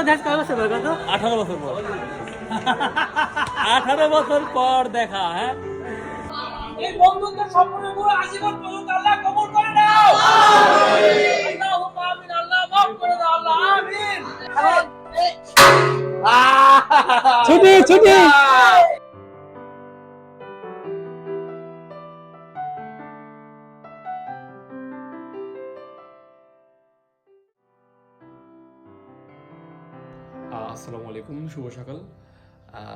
আপনার দেশ কয় বছর কত? আঠারো বছর পর। আঠারো বছর পর দেখা হ্যাঁ? এই বন্ধুত্বের সম্পর্কের উপর আজীবন পর্যন্ত আল্লাহ কবুল করে নাও। আল্লাহুম্মা আমিন আল্লাহ মাফ করে দাও আল্লাহ আমিন। ছুটি ছুটি। শুভ সকাল।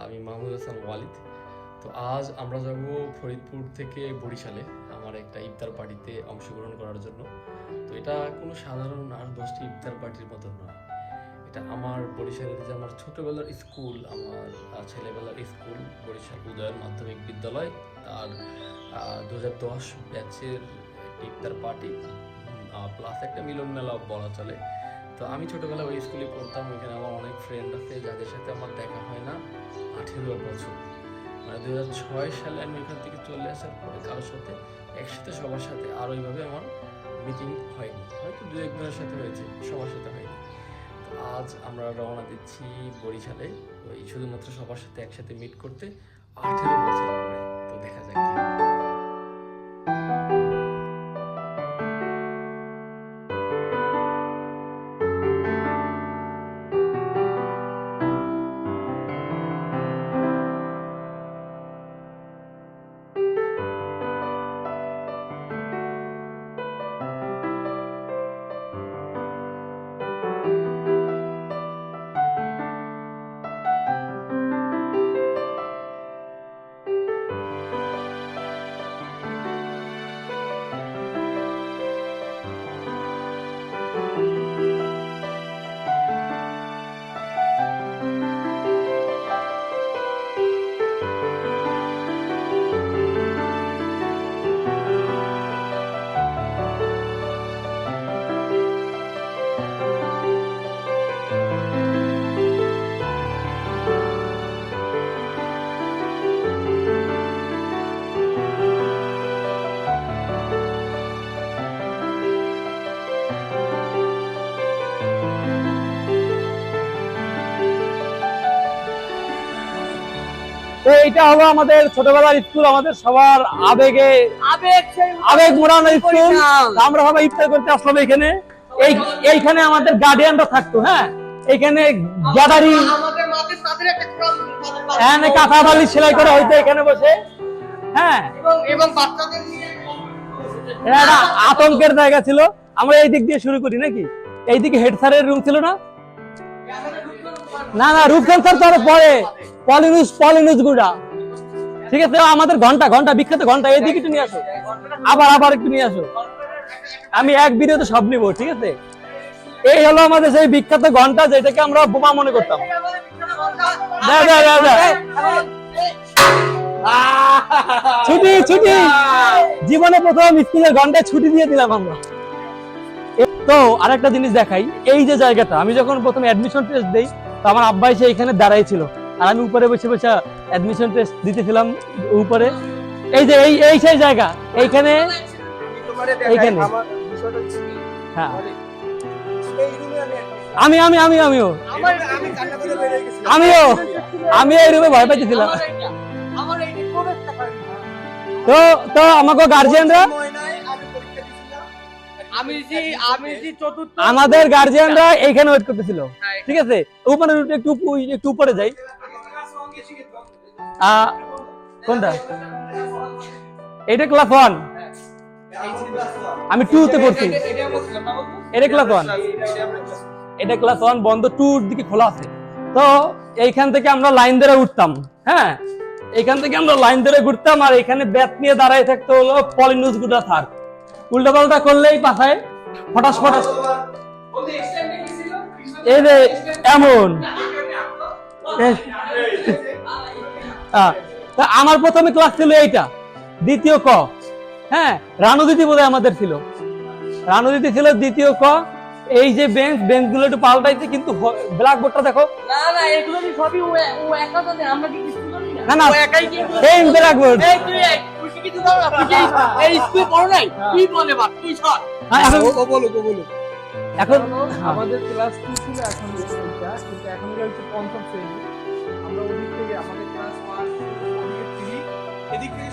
আমি মাহমুদ হাসান ওয়ালিদ। তো আজ আমরা যাব ফরিদপুর থেকে বরিশালে আমার একটা ইফতার পার্টিতে অংশগ্রহণ করার জন্য। তো এটা কোনো সাধারণ আর দশটি ইফতার পার্টির মতো নয়। এটা আমার বরিশালের যে আমার ছোটবেলার স্কুল, আমার ছেলেবেলার স্কুল, বরিশাল উদয়ন মাধ্যমিক বিদ্যালয়। তার দু হাজার দশ ব্যাচের ইফতার পার্টি। প্লাস একটা মিলন মেলা বলা চলে। তো আমি ছোটবেলায় ওই স্কুলে পড়তাম, ওইখানে আমার অনেক ফ্রেন্ড আছে যাদের সাথে আমার দেখা হয় না আঠেরো বছর। মানে দু ছয় সালে আমি ওইখান থেকে চলে আসার পরে কারোর সাথে একসাথে, সবার সাথে আর ওইভাবে আমার মিটিং হয়নি। হয়তো দু একজনের সাথে হয়েছে, সবার সাথে হয়নি। তো আজ আমরা রওনা দিচ্ছি বরিশালে, ওই শুধুমাত্র সবার সাথে একসাথে মিট করতে আঠেরো বছর পরে। তো দেখা যাক কি হয়। তো এইটা হলো আমাদের ছোটবেলার স্কুল আমাদের সবার আবেগে আবেগ মোড়ানো স্কুল আমরা সবাই ইফতার করতে আসলাম এখানে। এইখানে আমাদের গার্ডিয়ানরা থাকতো হ্যাঁ? এখানে গ্যাদারিং ক্রাম এখানে কাঁথা বালি সেলাই করা হইতো এখানে বসে। হ্যাঁ। এবং এবং বাচ্চাদের এটা আতঙ্কের জায়গা ছিল। আমরা এই দিক দিয়ে শুরু করি নাকি? এইদিকে হেড স্যারের রুম ছিল না? না না রূপচান স্যার তো আরও পরে। পলিনুস পলিনুস গুড়া। ঠিক আছে, আমাদের ঘণ্টা ঘণ্টা, বিখ্যাত ঘণ্টা এইদিকে একটু নিয়ে আসো। আবার আবার একটু নিয়ে আসো। আমি এক ভিডিওতে সব নিবো, ঠিক আছে? এই হলো আমাদের সেই বিখ্যাত ঘণ্টা যেটাকে আমরা বোমা মনে করতাম। ছুটি ছুটি। জীবনে প্রথম স্কুলের ঘন্টায় ছুটি দিয়ে দিলাম আমরা। তো আরেকটা জিনিস দেখাই। এই যে জায়গাটা, আমি যখন প্রথমে অ্যাডমিশন টেস্ট দেই, তো আমার আব্বাই সে এখানে দাঁড়াই ছিল আর আমি উপরে বসে বসে অ্যাডমিশন টেস্ট দিতেছিলাম উপরে। এই যে এই এই সেই জায়গা এইখানে এইখানে। হ্যাঁ। আমি আমি আমি আমিও। আমিও। আমি এই রুমে ভয় পাইতেছিলাম। তো তো আমাকে গার্জিয়ানরা আমাদের গার্জিয়ানরা এইখানে ওয়েট করতেছিল। ঠিক আছে? উপরে উঠে একটু একটু উপরে যাই। কোনটা? এটা ক্লাস ওয়ান আমি টু তে পড়ছি। এটা ক্লাস ওয়ান এটা ক্লাস ওয়ান বন্ধ টুর দিকে খোলা আছে। তো এইখান থেকে আমরা লাইন ধরে উঠতাম হ্যাঁ? এইখান থেকে আমরা লাইন ধরে ঘুরতাম আর এখানে ব্যাট নিয়ে দাঁড়ায় থাকতো হলো পলিনুস গুটা থার উল্টা পাল্টা করলেই পাশায় ফটাস ফটাস। এই যে এমন। আমার প্রথমে ক্লাস ছিল এইটা দ্বিতীয় ক। হ্যাঁ রানু দিদি বোধহয় আমাদের ছিল। রানু দিদি ছিল দ্বিতীয় ক। এই যে বেঞ্চ বেঞ্চগুলো একটু পাল্টাইছে কিন্তু ব্ল্যাক বোর্ডটা দেখো। না না এগুলো কি সবই ও ও একা আমরা কি কিছু না? না একাই কি সেম এই তুই তুই কি না তুই এই স্কুল পড়ো নাই? তুই বলে বা তুই সর। হ্যাঁ, ও বলো ও বলো এখন আমাদের ক্লাস টু ছিল? এখন এইটা কিন্তু এখন হলো হচ্ছে পঞ্চম শ্রেণি। আমরা ওদিক থেকে আমাদের ক্লাস ওয়ান ওদিকে থ্রি এদিক থেকে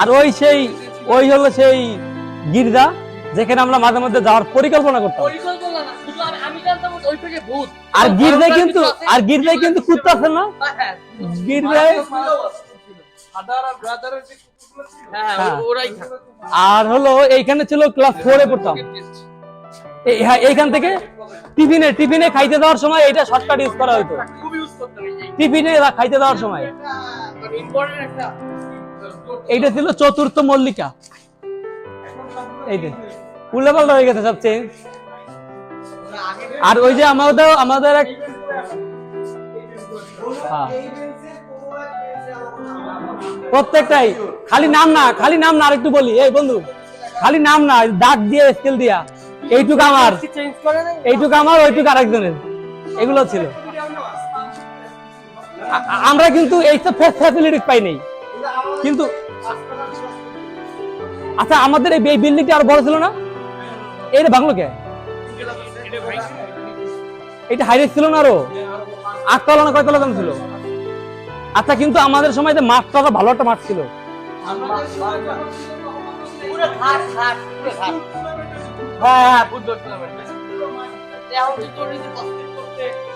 আর ওই সেই ওই হলো সেই গির্জা যেখানে আমরা মাঝে মধ্যে যাওয়ার পরিকল্পনা করতাম। পরিকল্পনা না শুধু আমি আমি জানতাম ওই থেকে ভূত। আর গির্জায় কিন্তু আর গির্জায় কিন্তু কুত্তা আছে না? হ্যাঁ গির্জায় আর হ্যাঁ। হ্যাঁ ওরাই থাকে। আর হলো এইখানে ছিল ক্লাস ফোরে পড়তাম। হ্যাঁ এইখান থেকে টিফিনে টিফিনে খাইতে দেওয়ার সময় এটা শর্টকাট ইউজ করা হতো টিফিনে খাইতে দেওয়ার সময়। এইটা ছিল চতুর্থ মল্লিকা। এই উল্লাপাল্টা হয়ে গেছে সব চেঞ্জ আর ওই যে আমাদের আমাদের এক হ্যাঁ। প্রত্যেকটাই খালি নাম না খালি নাম না আরেকটু বলি। এই বন্ধু খালি নাম না দাগ দিয়ে স্কেল দিয়া। এইটুক আমার। চেঞ্জ করে না আমার ওইটুক আরেকজনের। এগুলো ছিল। আমরা কিন্তু এইসব ফ্যাসিলিটি পাই নাই। কিন্তু আচ্ছা আমাদের এই বিল্ডিংটা আরও বড় ছিল না? এটা বাংলো কে? এটা হাইরেট ছিল না আরও? আটতলা না কয়তলা দাম ছিল? আচ্ছা কিন্তু আমাদের সময় যে মাঠটা ভালো একটা মাঠ ছিল। হ্যাঁ হ্যাঁ ফুটবল টুর্নামেন্ট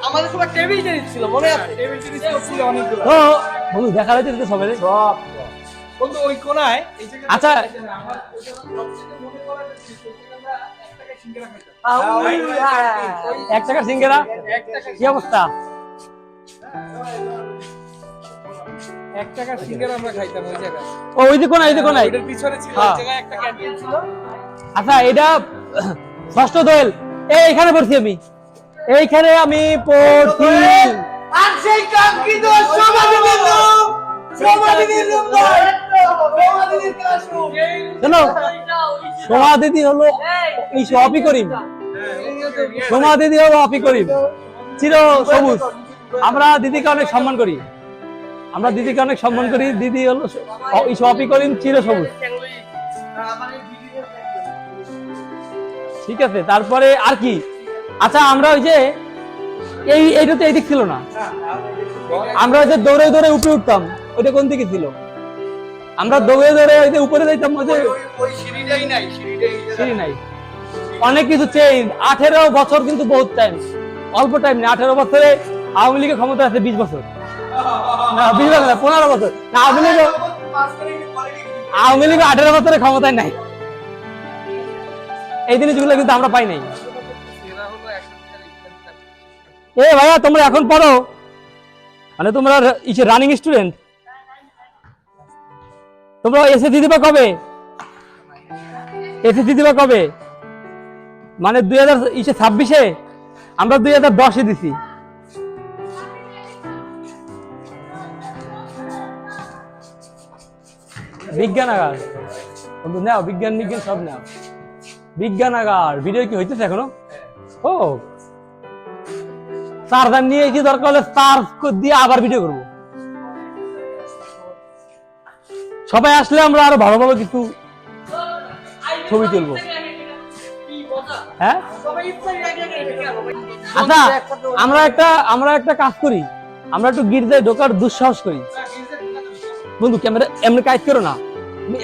আমাদের সবার টেবিল টেনিস ছিল মনে আছে? টেবিল টেনিস ছিল অনেকগুলো। বন্ধু দেখা যাচ্ছে তো সবাই। সব। বন্ধু ওই কোনায় আচ্ছা। আমরা এক টাকায় সিঙ্গারা? খাইতাম। এক টাকা সিঙ্গেরা কি অবস্থা? এক টাকার সিঙ্গারা আমরা খাইতাম ওই জায়গায়। ও ওই যে কোনায় ওই যে কোনায়। পিছনে ছিল হ্যাঁ। ওই জায়গায় একটা ক্যান্টিন ছিল। আচ্ছা এটা ষষ্ঠ দোয়েল এইখানে পড়ছি আমি এইখানে আমি পড়ছি আর সেই কাঙ্ক্ষিত সোমা দিদি হলো এই অপি করিম সোমা দিদি হলো অপি করিম চির সবুজ আমরা দিদিকে অনেক সম্মান করি আমরা দিদিকে অনেক সম্মান করি দিদি হলো এই অপি করিম চির সবুজ ঠিক আছে তারপরে আর কি? আচ্ছা আমরা ওই যে এই এইটা তো এইদিক ছিল না। আমরা ওই যে দৌড়ে দৌড়ে উপরে উঠতাম ওইটা কোন দিকে ছিল? আমরা দৌড়ে দৌড়ে ওই যে উপরে যাইতাম ওই যে নাই সিঁড়ি নাই। অনেক কিছু চেঞ্জ আঠেরো বছর কিন্তু বহুত টাইম অল্প টাইম না আঠেরো বছরে আওয়ামী লীগের ক্ষমতা আছে বিশ বছর। না বিশ বছর পনেরো বছর। না আওয়ামী লীগ আওয়ামী লীগ আঠেরো বছরের ক্ষমতায় নাই। এই জিনিসগুলো কিন্তু আমরা পাই নাই। এ ভাইয়া তোমরা এখন পড়ো। মানে তোমরা ইসে রানিং স্টুডেন্ট তোমরা এসএসসি দিবা কবে? এসএসসি দিবা কবে? মানে দুই হাজার ইসে ছাব্বিশে? আমরা দুই হাজার দশে দিছি। বিজ্ঞানাগার বন্ধু নাও বিজ্ঞান বিজ্ঞান সব নাও। বিজ্ঞানাগার। ভিডিও কি হইতেছে এখনও? ও। চার্জার নিয়ে কি দরকার হলে চার্জ দিয়ে আবার ভিডিও করব। সবাই আসলে আমরা আরও ভালো ভালো কিছু ছবি তুলবো। হ্যাঁ? আচ্ছা আমরা একটা আমরা একটা কাজ করি। আমরা একটু গির্জায় ঢোকার দুঃসাহস করি। বন্ধু, ক্যামেরা এমনি কাজ করো না।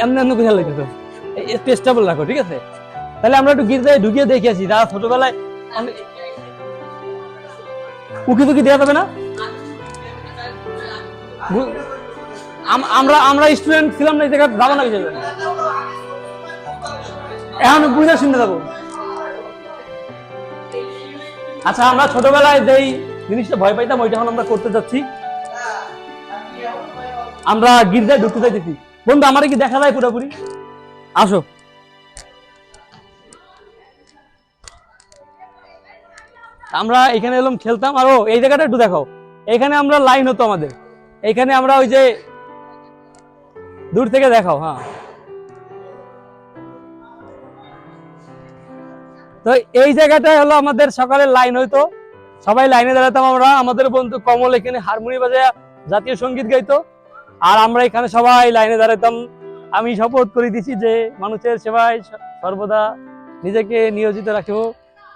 এমনি এমনি কোথায় লাগতেছো টেস্টেবল রাখো, ঠিক আছে? তাহলে আমরা একটু গির্জায় ঢুকিয়ে দেখে আসি। যারা ছোটবেলায় উকি টুকি দেওয়া যাবে না? আমরা আমরা স্টুডেন্ট ছিলাম না, এই জায়গায় যাব না কিছু এখন বুঝে শুনতে যাব। আচ্ছা আমরা ছোটবেলায় যেই জিনিসটা ভয় পাইতাম, ওইটা এখন আমরা করতে যাচ্ছি। আমরা গির্জায় ঢুকতে চাইতেছি। বন্ধু, আমার কি দেখা যায় পুরোপুরি? আসো। আমরা এখানে এলাম, খেলতাম। আর এই জায়গাটা একটু দেখো এখানে আমরা লাইন হতো আমাদের। এখানে আমরা ওই যে দূর থেকে দেখাও হ্যাঁ। তো এই জায়গাটায় হলো আমাদের সকালে লাইন হইতো। সবাই লাইনে দাঁড়াতাম আমরা। আমাদের বন্ধু কমল এখানে হারমোনি বাজায় জাতীয় সংগীত গাইতো। আর আমরা এখানে সবাই লাইনে দাঁড়াতাম। আমি শপথ করে দিছি যে মানুষের সেবায় সর্বদা নিজেকে নিয়োজিত রাখিব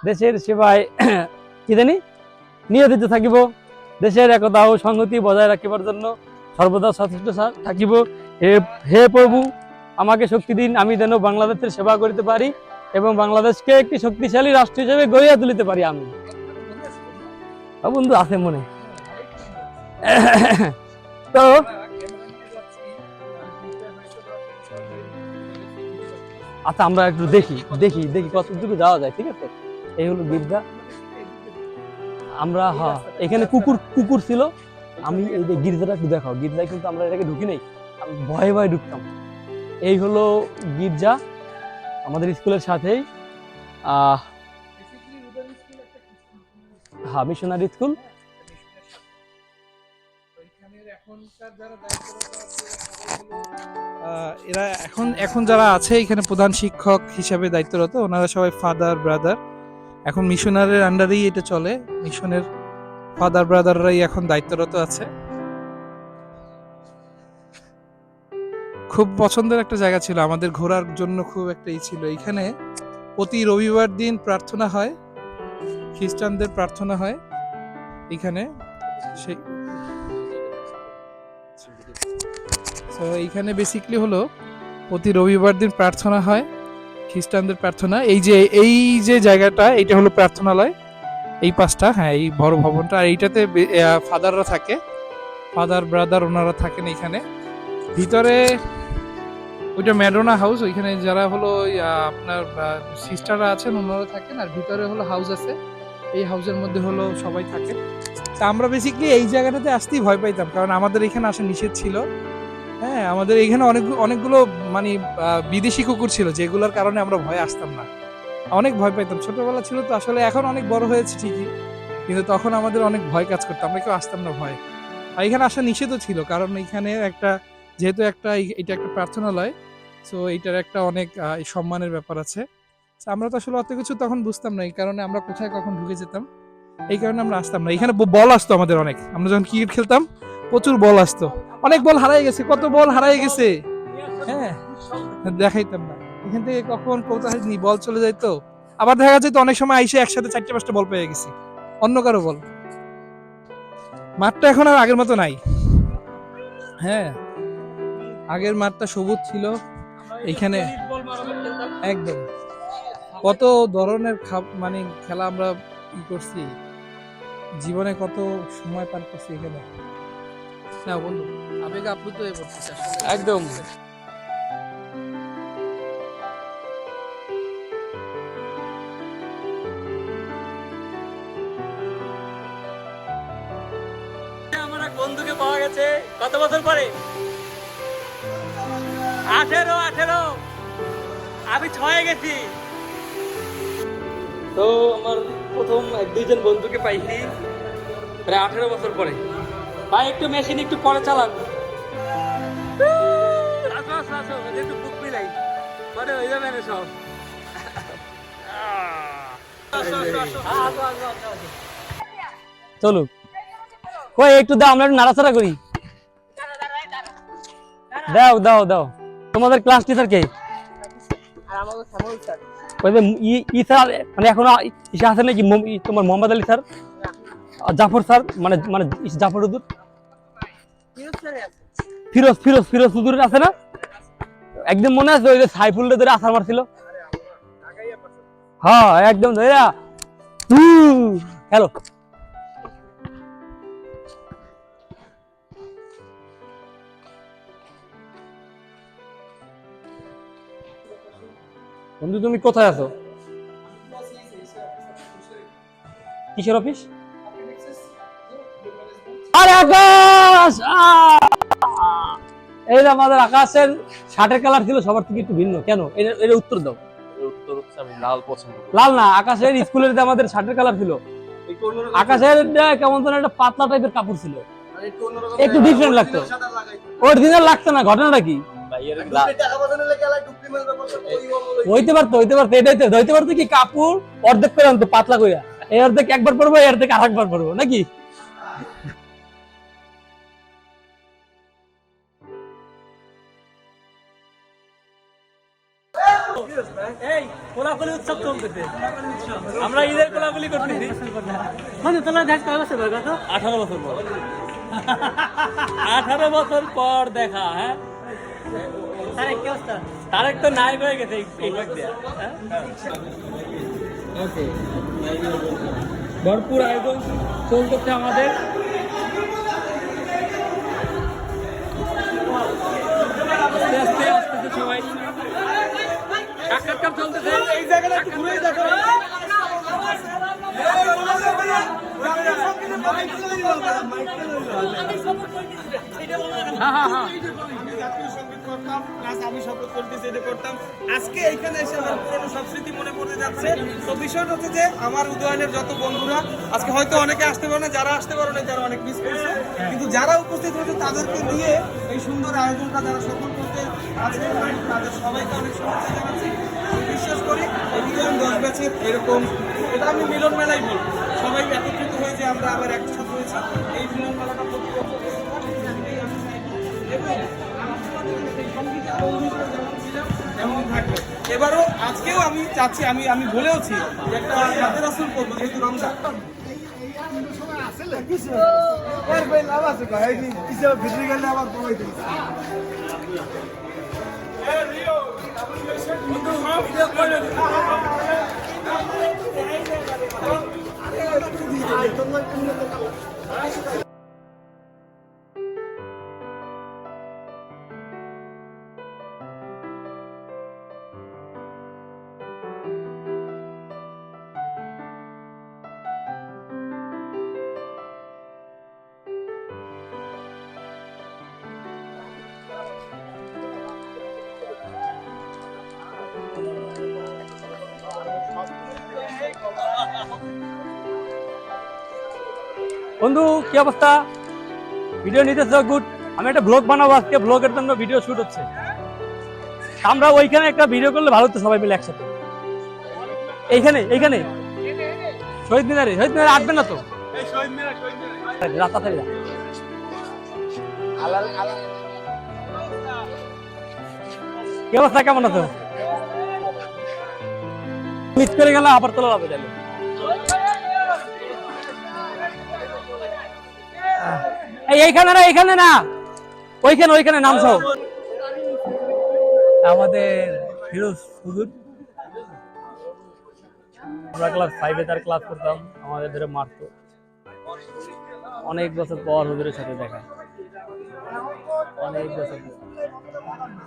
দেশের সেবায় কি জানি? নিয়োজিত থাকিব। দেশের একতা ও সংহতি বজায় রাখিবার জন্য সর্বদা সচেষ্ট থাকিব। হে হে প্রভু আমাকে শক্তি দিন। আমি যেন বাংলাদেশের সেবা করিতে পারি এবং বাংলাদেশকে একটি শক্তিশালী রাষ্ট্র হিসেবে গড়িয়া তুলিতে পারি। আমি বন্ধু, আছে মনে। তো আচ্ছা আমরা একটু দেখি দেখি দেখি কতটুকু যাওয়া যায়, ঠিক আছে? এই হলো বিদ্যা। আমরা হ্যাঁ এখানে কুকুর কুকুর ছিল। আমি এই যে গির্জাটা একটু দেখাও। গির্জায় কিন্তু আমরা এটাকে ঢুকি নাই। ভয়ে ভয়ে ঢুকতাম। এই হলো গির্জা আমাদের স্কুলের সাথেই। হ্যাঁ মিশনারি স্কুল এরা এখন এখন যারা আছে, এখানে প্রধান শিক্ষক হিসাবে দায়িত্বরত, ওনারা সবাই ফাদার ব্রাদার এখন মিশনারের আন্ডারেই এটা চলে। মিশনের ফাদার ব্রাদাররাই এখন দায়িত্বরত আছে। খুব পছন্দের একটা জায়গা ছিল। আমাদের ঘোরার জন্য খুব একটা ই ছিল। এখানে প্রতি রবিবার দিন প্রার্থনা হয়। খ্রিস্টানদের প্রার্থনা হয়। এখানে সেই তো এইখানে বেসিকলি হলো, প্রতি রবিবার দিন প্রার্থনা হয়। খ্রিস্টানদের প্রার্থনা। এই যে এই যে জায়গাটা এটা হলো প্রার্থনালয়। এই পাশটা হ্যাঁ এই বড় ভবনটা। আর এইটাতে ফাদাররা থাকে। ফাদার, ব্রাদার ওনারা থাকেন এইখানে। ভিতরে ওইটা ম্যাডোনা হাউস। ওইখানে যারা হলো আপনার সিস্টাররা আছেন, ওনারা থাকেন। আর ভিতরে হলো হাউস আছে। এই হাউসের মধ্যে হলো সবাই থাকে। তা আমরা বেসিকলি এই জায়গাটাতে আসতেই ভয় পাইতাম। কারণ আমাদের এখানে আসা নিষেধ ছিল। হ্যাঁ আমাদের এখানে অনেক, অনেকগুলো মানে বিদেশি কুকুর ছিল, যেগুলোর কারণে আমরা ভয় আসতাম না। অনেক ভয় পাইতাম। ছোটবেলা ছিল তো আসলে এখন অনেক বড় হয়েছে ঠিকই, কিন্তু তখন আমাদের অনেক ভয় কাজ করতো। আমরা কেউ আসতাম না ভয়। আর এখানে আসা নিষেধও ছিল, কারণ এখানে একটা, যেহেতু একটা, এটা একটা প্রার্থনালয় সো এইটার একটা অনেক সম্মানের ব্যাপার আছে। আমরা তো আসলে অত কিছু তখন বুঝতাম না, এই কারণে আমরা কোথায় কখন ঢুকে যেতাম, এই কারণে আমরা আসতাম না। এখানে বল আসতো আমাদের অনেক। আমরা যখন ক্রিকেট খেলতাম প্রচুর বল আসতো। অনেক বল হারাই গেছে, কত বল হারাই গেছে? হ্যাঁ দেখাইতাম না। এখান থেকে কখন কোথায় বল চলে যায় তো আবার দেখা যায় তো অনেক সময় আইসে একসাথে চারটে পাঁচটা বল পেয়ে গেছি। অন্য কারও বল। মাঠটা এখন আর আগের মতো নাই। হ্যাঁ আগের মাঠটা সবুজ ছিল। এখানে একদম। কত ধরনের মানে খেলা আমরা করছি। জীবনে কত সময় পার করছি এখানে। না বন্ধু আবেগ আপ্লুত হয়ে পড়তেছে। একদম। আমার এক বন্ধুকে পাওয়া গেছে কত বছর পরে? আঠেরো আঠেরো। আমি ছয়ে গেছি। তো আমার প্রথম এক দুইজন বন্ধুকে পাইছি প্রায় আঠেরো বছর পরে। ভাই একটু মেশিন একটু পরে চালান। একটু বুক মিলাই। পরে হয়ে যাবে না সব। কই একটু দাও আমরা একটু নাড়াচাড়া করি। দাও দাও দাও। তোমাদের ক্লাস টিচার কে? ই- ই স্যার মানে এখনও ইসে আছে নাকি মম- তোমার মোহাম্মদ আলী স্যার জাফর স্যার মানে মানে জাফর হুজুর। ফিরোজ ফিরোজ ফিরোজ হুজুর আছে না? একদম মনে আছে ওই যে সাইফুল ধরে আসার মারছিল? হ্যাঁ একদম ধরা। হ্যালো বন্ধু, তুমি কোথায় আছো? কিসের অফিস? আরে আকাশ! এই যে আমাদের আকাশের শার্টের কালার ছিল সবার থেকে একটু ভিন্ন। কেন? এর এর উত্তর দাও। উত্তর হচ্ছে আমি লাল পছন্দ লাল না আকাশের স্কুলের যে আমাদের শার্টের কালার ছিল আকাশের কেমন যেন একটা পাতলা টাইপের কাপড় ছিল। একটু ডিফারেন্ট লাগতো। অরিজিনাল লাগতো না ঘটনাটা কি? হইতে পারতো হইতে পারতো এটাই হইতে পারতো কি কাপড় অর্ধেক করে আনতো পাতলা কইরা। এই অর্ধেক একবার পরবো এই অর্ধেক আরেকবার পরবো নাকি? কোলাকুলি উৎসব চলতেছে আমরা ঈদের করতেছি। মানে তোলা দেখ কয় বছর বয়স কত আঠারো বছর পর আঠারো বছর পর দেখা হ্যাঁ? আরে কি অবস্থা? তারেক তো নায়ক হয়ে গেছে হ্যাঁ? ভরপুর আয়োজন চলতেছে আমাদের। আস্তে আস্তে সবাই। সাক্ষাৎকার চলতেছে এই জায়গাটা একটু ঘুরে দেখো। হ্যাঁ হ্যাঁ হ্যাঁ। করতাম প্লাস আমি শপথ করতেছি, এটা করতাম। আজকে এখানে এসে আমার পুরনো সব স্মৃতি মনে পড়তে যাচ্ছে। তো বিষয়টা হচ্ছে যে, আমার উদয়নের যত বন্ধুরা, আজকে হয়তো অনেকে আসতে পারে না, যারা আসতে পারে না, যারা অনেক মিস করেছে, কিন্তু যারা উপস্থিত হয়েছে, তাদেরকে নিয়ে এই সুন্দর আয়োজনটা যারা সফল করতে আজকে তাদের সবাইকে অনেক শুভেচ্ছা জানাচ্ছি। বিশ্বাস করি উদয়ন দশ ব্যাচের এরকম, এটা আমি মিলন মেলাই বলব। সবাই একত্রিত হয়ে যে আমরা আবার একসাথে হয়েছি, এই মিলন মেলাটা প্রতি চাইব। এবারও আজকেও আমি চাচ্ছি আমি আমি বলেওছি একটা হাতের আসল করব যেহেতু রমজান বন্ধু, কি অবস্থা? ভিডিও নিতেছ গুড আমি একটা ব্লগ বানাবো আজকে ব্লগের জন্য ভিডিও শুট হচ্ছে। আমরা ওইখানে একটা ভিডিও করলে ভালো হতো সবাই মিলে একসাথে। এইখানে এইখানে। শহীদ মিনারে শহীদ মিনারে আসবেন না তো? রাস্তা থেকে কি অবস্থা, কেমন আছো? মিস করে গেলে আবার তোলা হবে তাহলে। এইখানে না এইখানে না। ওইখানে ওইখানে নাম সহ আমাদের ফিরোজ হুজুর আমরা ক্লাস ফাইভে তার ক্লাস করতাম আমাদের ধরে মারতো। অনেক বছর পর হুজুরের সাথে দেখা। অনেক বছর পর।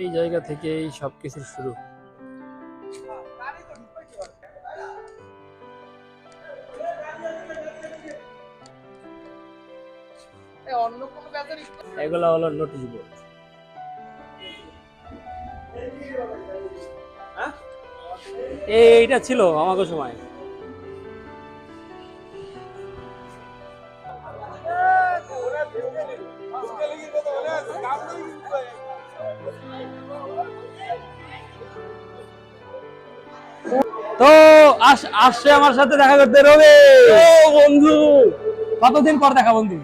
এই জায়গা থেকেই সবকিছুর শুরু। এগুলো হলো নোটিশ বোর্ড এইটা ছিল আমাকে সময়। আসছে আমার সাথে দেখা করতে রবে ও বন্ধু কতদিন পর দেখা বন্ধু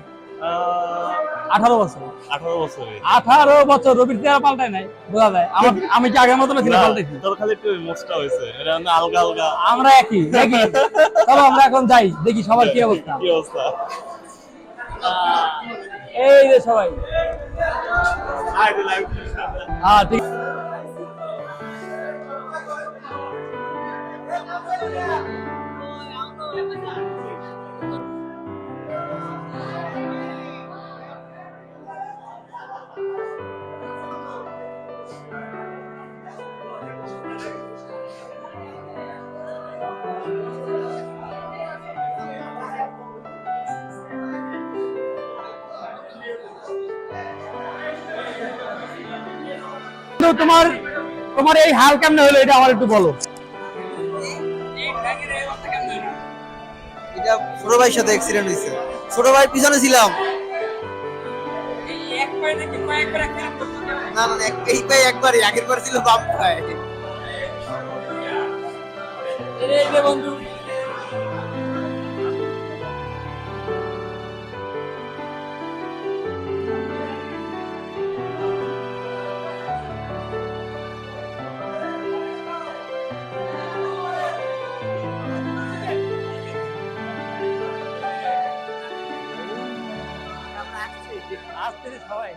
আঠারো বছর আঠারো বছরে আঠারো বছর রবির চেহারা পাল্টায় নাই বোঝা যায় আমার আমি কি আগের মতো ছিল পাল্টাইছি তোর খালি একটু মোচটা হয়েছে এটা মানে আলগা আলগা আমরা একই একই চলো আমরা এখন যাই দেখি সবার কি অবস্থা কি অবস্থা এই যে সবাই হ্যাঁ ঠিক তোমার তোমার এই হাল কেমনে হলো এটা আমার একটু বলো। ছোট ভাইয়ের সাথে অ্যাক্সিডেন্ট হয়েছে। ছোট ভাই পিছনে ছিলাম। না না এই পায়ে একবারই ছিল বাম বন্ধু রাজনীতি সবাই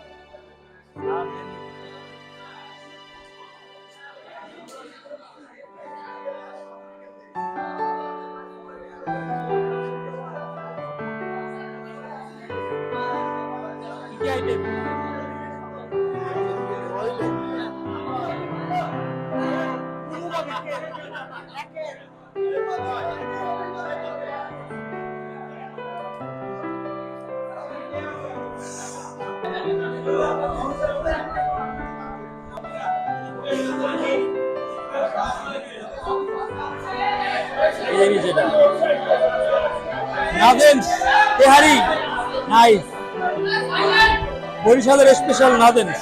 নাদেন্স তেহারি নাইস বরিশালের স্পেশাল নাদেন্স।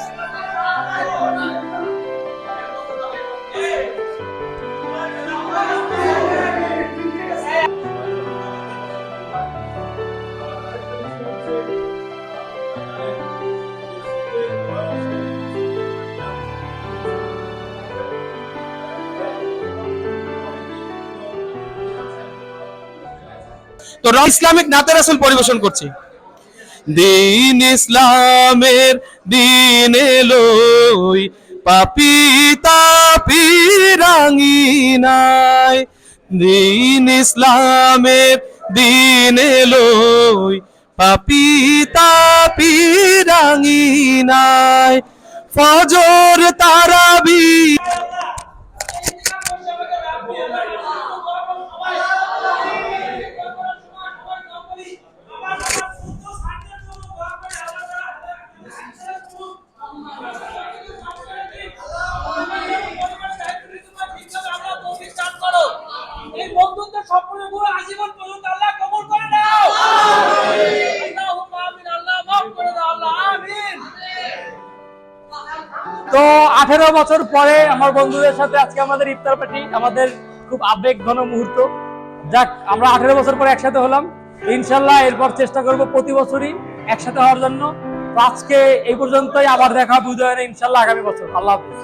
তো ইসলামিক নাতে রাসুল পরিবেশন করছি। দিন ইসলামের দিন এলোই, পাপি তাপি রাঙিনায় দিন ইসলামের দিন এলোই, পাপি তাপি রাঙিনায় ফজর তারাবি সম্পূর্ণ পুরো আজীবন পর্যন্ত আল্লাহ কবুল করে আল্লাহুম্মা আমিন আল্লাহ মাফ করে দাও আল্লাহ আমিন। তো আঠেরো বছর পরে আমার বন্ধুদের সাথে আজকে আমাদের ইফতার পার্টি আমাদের খুব আবেগ ঘন মুহূর্ত। যাক আমরা আঠেরো বছর পরে একসাথে হলাম। ইনশাল্লাহ এরপর চেষ্টা করব প্রতি বছরই একসাথে হওয়ার জন্য। তো আজকে এই পর্যন্তই আবার দেখা হবে উদয়নে ইনশাল্লাহ আগামী বছর। আল্লাহ হাফিজ।